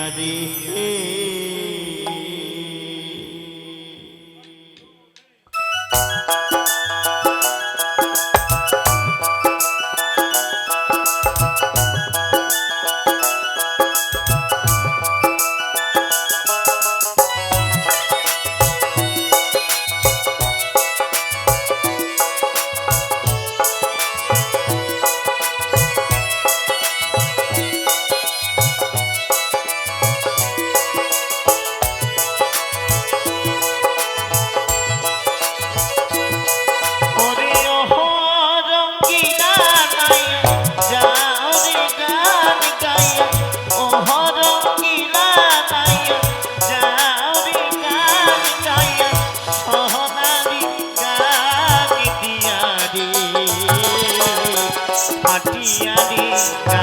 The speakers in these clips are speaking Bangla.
I hari Yeah, yeah, yeah.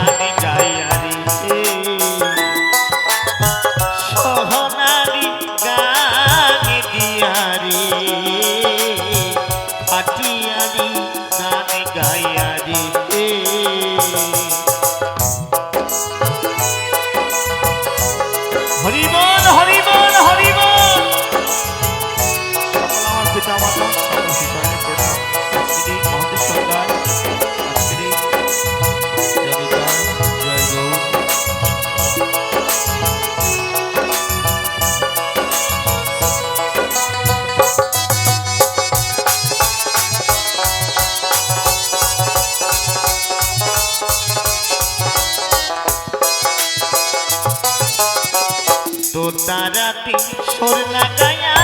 তারাতে সর লাগায়া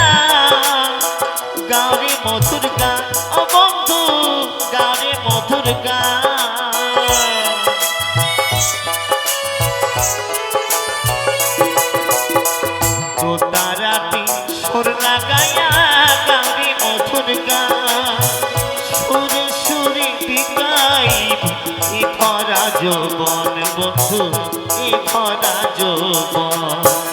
গাঁরে মধুর গা, ও বন্ধু, গাঁরে মধুর গা। তারাতে সর লাগায়া গাঁরে মধুর গা। সুরে সুরে বিকাই ভরা যৌবন বন্ধু ভরা যৌবন।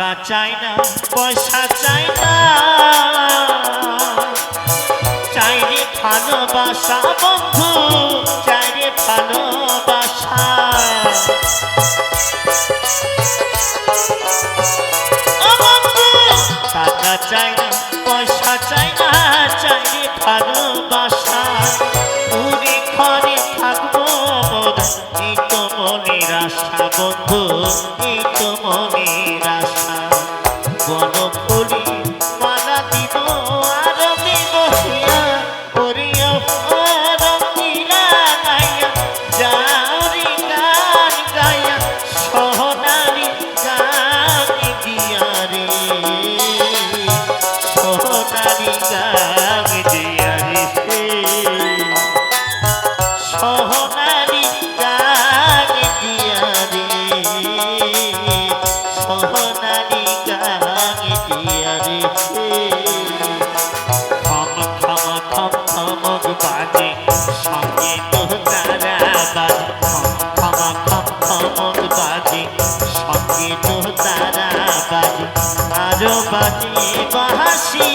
টাকা চাই না পয়সা চাই না। চাইরে ভালোবাসা বন্ধু চাইরে ভালোবাসা। বাঁশি